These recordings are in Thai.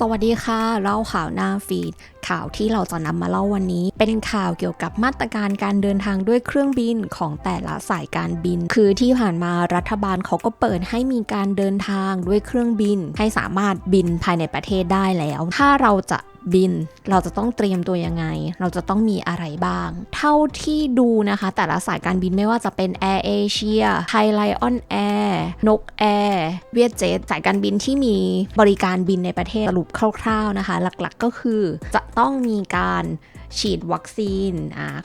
สวัสดีค่ะ เล่าข่าวหน้าฟีด ข่าวที่เราจะนำมาเล่าวันนี้ เป็นข่าวเกี่ยวกับมาตรการการเดินทางด้วยเครื่องบินของแต่ละสายการบิน คือที่ผ่านมารัฐบาลเขาก็เปิดให้มีการเดินทางด้วยเครื่องบิน ให้สามารถบินภายในประเทศได้แล้ว ถ้าเราจะบิน เราจะต้องเตรียมตัวยังไง เราจะต้องมีอะไรบ้าง เท่าที่ดูนะคะ แต่ละสายการบินไม่ว่าจะเป็น Air Asia Thai Lion Air นกแอร์เวียดเจ็ตสายการบินที่มีบริการบินในประเทศสรุปคร่าวๆนะคะ หลักๆก็คือจะต้องมีการ ฉีดวัคซีน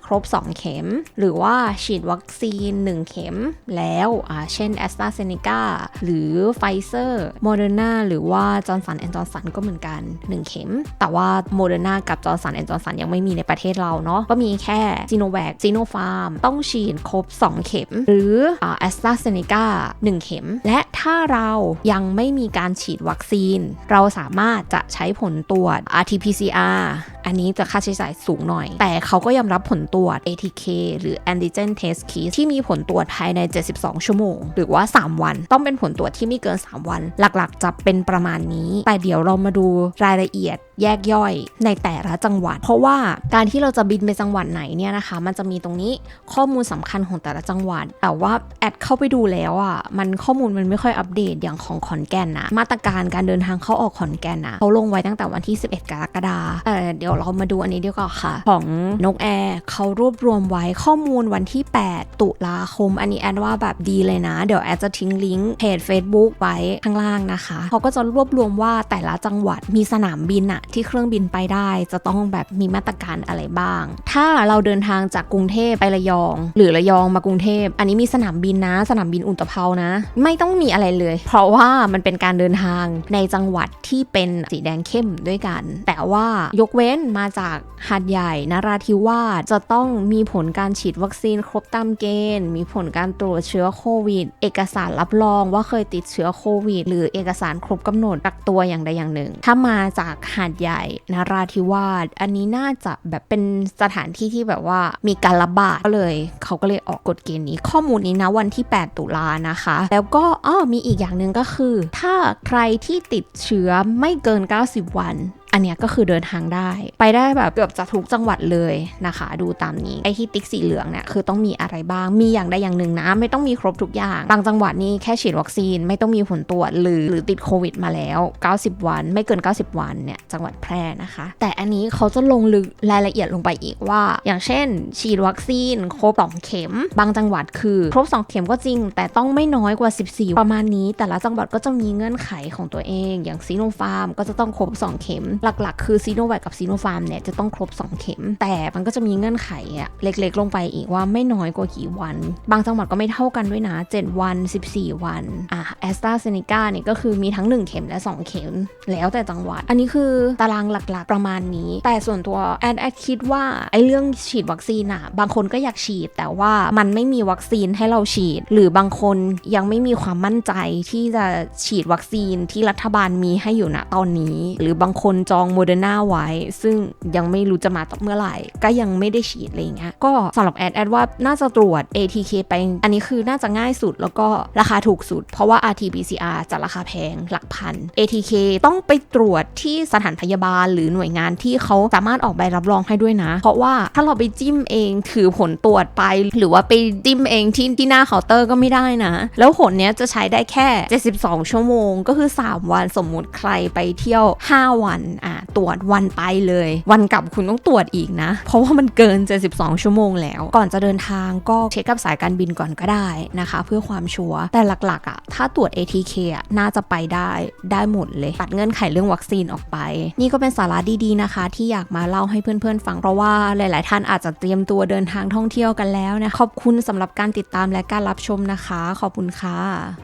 ครบ 2 เข็ม หรือว่าฉีดวัคซีน 1 เข็มแล้วเช่น a s t r a z เซ e c a หรือ Pfizer Moderna หรือว่า Johnson Johnson ก็เหมือนกัน 1 เข็ม แต่ว่า Moderna กับ Johnson Johnson ยังไม่มีในประเทศเราเนาะก็มีแค่ Sinovac Sinopharm ต้องฉีดครบ 2 เข็ม หรืออ่า a s t r a z เซ e c a 1 เข็ม และถ้าเรายังไม่มีการฉีดวัคซีน เราสามารถจะใช้ผลตรวจ RT-PCR อันนี้จะค่าใช้จ่ายสูงหน่อย แต่เขาก็ยอมรับผลตรวจ ATK หรือ Antigen Test Kit ที่มีผลตรวจภายใน 72 ชั่วโมง หรือว่า 3 วัน ต้องเป็นผลตรวจที่ไม่เกิน 3 วัน หลักๆจะเป็นประมาณนี้ แต่เดี๋ยวเรามาดูรายละเอียด แยกย่อยในแต่ละจังหวัด เพราะว่าการที่เราจะบินไปจังหวัดไหนเนี่ยนะคะ มันจะมีตรงนี้ข้อมูลสำคัญของแต่ละจังหวัด แต่ว่าแอดเข้าไปดูแล้วอะมันข้อมูลมันไม่ค่อยอัปเดตอย่างของขอนแก่นนะมาตรการการเดินทางเข้าออกขอนแก่นนะเขาลงไว้ตั้งแต่วันที่ 11 กรกฎาคมเดี๋ยวเรามาดูอันนี้ดีกว่าค่ะ ของนกแอร์เขารวบรวมไว้ข้อมูลวันที่ 8 ตุลาคม อันนี้แอดว่าแบบดีเลยนะ เดี๋ยวแอดจะทิ้งลิงก์เพจ Facebook ไว้ข้างล่างนะคะเขาก็จะรวบรวมว่าแต่ละจังหวัดมีสนามบินอะที่เครื่องบินไปได้จะต้องแบบมีมาตรการอะไรบ้าง ถ้าเราเดินทางจากกรุงเทพไประยอง หรือระยองมากรุงเทพ อันนี้มีสนามบินนะ สนามบินอุตภเปานะ ไม่ต้องมีอะไรเลย เพราะว่ามันเป็นการเดินทางในจังหวัดที่เป็นสีแดงเข้มด้วยกัน แต่ว่ายกเว้นมาจากหาดใหญ่นราธิวาสจะต้องมีผลการฉีดวัคซีนครบตามเกณฑ์ มีผลการตรวจเชื้อโควิด เอกสารรับรองว่าเคยติดเชื้อโควิด หรือเอกสารครบกำหนดกักตัวอย่างใดอย่างหนึ่ง ถ้ามาจากหาดใหญ่นราธิวาสอันนี้น่าจะแบบเป็นสถานที่ที่แบบว่ามีการระบาดก็เลย เขาก็เลยออกกฎเกณฑ์นี้ ข้อมูลนี้นะวันที่ 8 ตุลานะคะ แล้วก็อ้อมีอีกอย่างหนึ่งก็คือ ถ้าใครที่ติดเชื้อไม่เกิน 90 วัน อันเนี้ยก็คือเดินทางได้ ไปได้แบบเกือบจะทุกจังหวัดเลยนะคะ ดูตามนี้ไอ้ที่ติ๊กสีเหลืองเนี่ยคือต้องมีอะไรบ้างมีอย่างใดอย่างหนึ่งนะ ไม่ต้องมีครบทุกอย่างบางจังหวัดนี่แค่ฉีดวัคซีนไม่ต้องมีผลตรวจหรือหรือติดโควิดมาแล้ว 90 วัน ไม่เกิน 90 วันเนี่ยจังหวัดแพร่นะคะ แต่อันนี้เขาจะลงลึกรายละเอียดลงไปอีกว่า อย่างเช่น ฉีดวัคซีนครบ2เข็ม บางจังหวัดคือครบ2เข็มก็จริง แต่ต้องไม่น้อยกว่า 14 ประมาณนี้ แต่ละจังหวัดก็จะมีเงื่อนไขของตัวเอง อย่างซีโนฟาร์มก็จะต้องครบ2เข็มหลักๆ คือซีโนแวคกับซีโนฟาร์มเนี่ยจะต้องครบ 2 เข็ม แต่มันก็จะมีเงื่อนไขอะเล็กๆ ลงไปอีกว่าไม่น้อยกว่ากี่วัน บางจังหวัดก็ไม่เท่ากันด้วยนะ 7 วัน 14 วันอะแอสตราเซเนกาเนี่ยก็คือมีทั้ง 1 เข็มและ 2 เข็ม แล้วแต่จังหวัด อันนี้คือตารางหลักๆ ประมาณนี้ แต่ส่วนตัวแอดแอดคิดว่าไอ้เรื่องฉีดวัคซีนอะบางคนก็อยากฉีด แต่ว่ามันไม่มีวัคซีนให้เราฉีด หรือบางคนยังไม่มีความมั่นใจที่จะฉีดวัคซีนที่รัฐบาลมีให้อยู่ณตอนนี้ หรือบางคนจองโมเดอร์นาไว้ ซึ่งยังไม่รู้จะมาต่อเมื่อไหร่ ก็ยังไม่ได้ฉีดอะไรอย่างเงี้ยก็สำหรับแอดแอดว่าน่าจะตรวจ ATK ไป อันนี้คือน่าจะง่ายสุดแล้วก็ราคาถูกสุด เพราะว่า RT-PCR จะราคาแพงหลักพัน ATK ต้องไปตรวจที่สถานพยาบาลหรือหน่วยงานที่เขาสามารถออกใบรับรองให้ด้วยนะ เพราะว่าถ้าเราไปจิ้มเองถือผลตรวจไป หรือว่าไปจิ้มเองที่ที่หน้าเคาน์เตอร์ก็ไม่ได้นะ แล้วผลเนี้ยจะใช้ได้แค่ 72 ชั่วโมง ก็คือ 3 วันสมมุติใครไปเที่ยว 5 วัน ตรวจวันไปเลย วันกลับคุณต้องตรวจอีกนะ เพราะว่ามันเกิน 72 ชั่วโมงแล้ว ก่อนจะเดินทางก็เช็คกับสายการบินก่อนก็ได้นะคะ เพื่อความชัวร์แต่หลักๆอะถ้าตรวจ ATK อะน่าจะไปได้ได้หมดเลยตัดเงื่อนไขเรื่องวัคซีนออกไป นี่ก็เป็นสาระดีๆนะคะ ที่อยากมาเล่าให้เพื่อนๆฟังเพราะว่าหลาย ๆ ท่านอาจจะเตรียมตัวเดินทางท่องเที่ยวกันแล้วนะขอบคุณสำหรับการติดตามและการรับชมนะคะ ขอบคุณค่ะ